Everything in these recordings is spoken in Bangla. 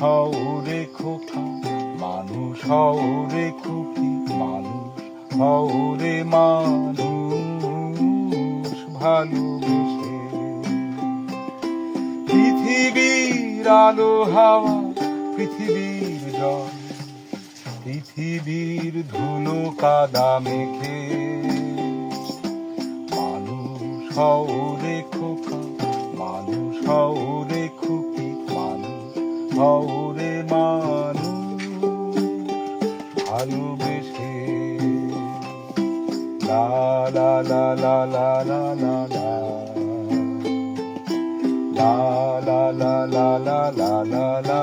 হাওরে খোকা মানুষ হাওরে খুকি মানুষ হাওরে মানুষ ভালোবেসে। পৃথিবীর আলো হাওয়া, পৃথিবীর জল, পৃথিবীর ধুলো কাদা মেখে। মানুষ হওরে খোকা, মানুষ হওরে খুকি হওরে মানুষ ভালোবেসে লা লা লা লা লা লা লা লা la la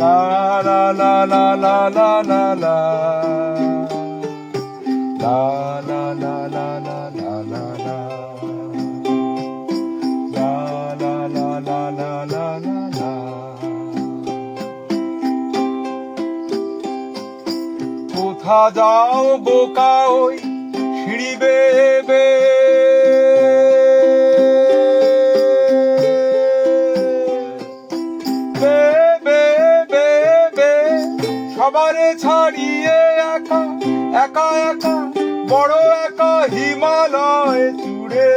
La la la la la la কোথা যাও বোকা ওই সিঁড়ি বেয়ে সবারে ছাড়িয়ে একা একা একা, বড় একা হিমালয় জুড়ে।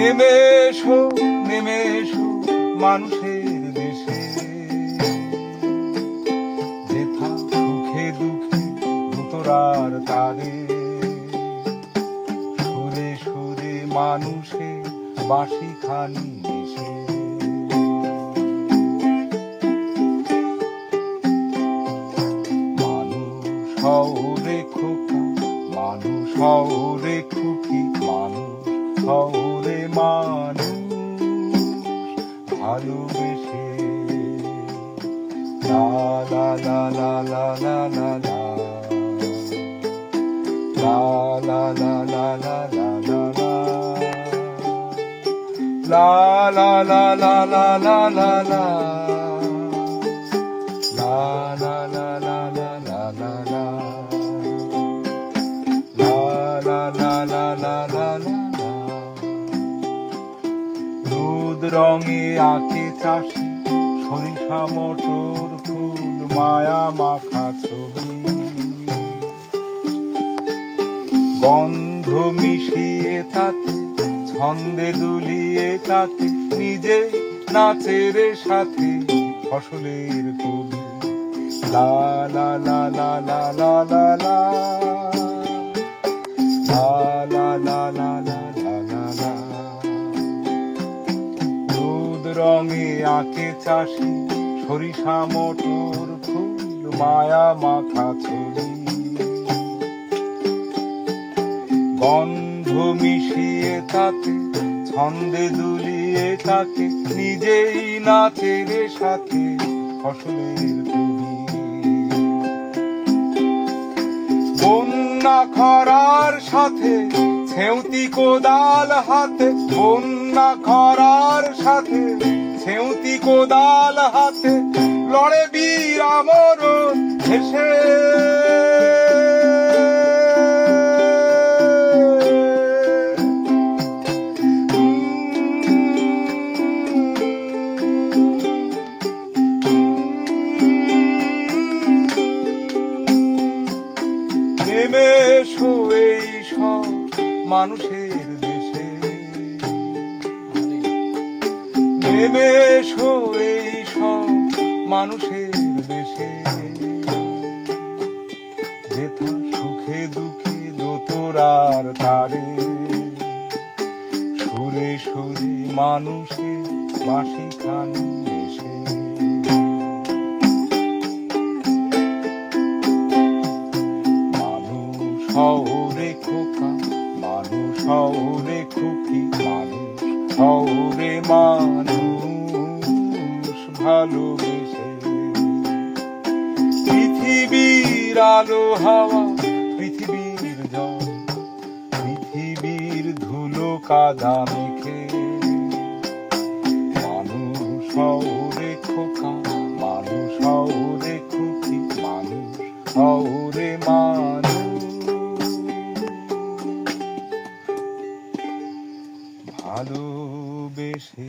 নেমে এসো মানুষের দেশে। যেথা সুখে দুঃখে ভুতরার তারে। সুরে সুরে মানুষে বাসি খানি এসে মানুষ হওরে খোকা মানুষ হওরে মানুষ ভালোবেসে লা লা লা লা লা লা লা লা La la la la la la la la La la la la la la la la La la la la la la রঙে আঁকে চাষি, সরিষা, মটর, ফুল, মায়া মাখা ছবি। গন্ধ মিশিয়ে তাতে, ছন্দে দুলিয়ে তাতে, নিজে নাচের সাথে ফসলের কবি। লা লা লা লা লা লা লা লা চাষি সরিষা, মটর, ফুল, মায়া মাথা ছবি গন্ধ মিশিয়ে তাতে, ছন্দে দুলিয়ে তাকে নিজেই নাচের সাথে ফসলের কবি। বন্যা খরার সাথে ছেউতি কোদাল হাতে বন্যা খরার সাথে। ছেউতি কোদাল হাতে লড়ে বীর আমর হেসে মানুষের দেশে। নেমে এই সব মানুষের দেশে। যেথা সুখে দুঃখে দোতরার তারে। সুরে সুরে মানুষের বাসি খানি এসে। মানুষ মানুষ শহরে খুকি মানুষ শহরে মানুষ ভালোবেসে। পৃথিবীর আলো, হাওয়া, পৃথিবীর জল, পৃথিবীর ধুলো কাদা মেখে। মানুষ শহরে খোকা, মানুষ শহরে খুকি মানুষ শহরে মানুষ ভালোবেসে।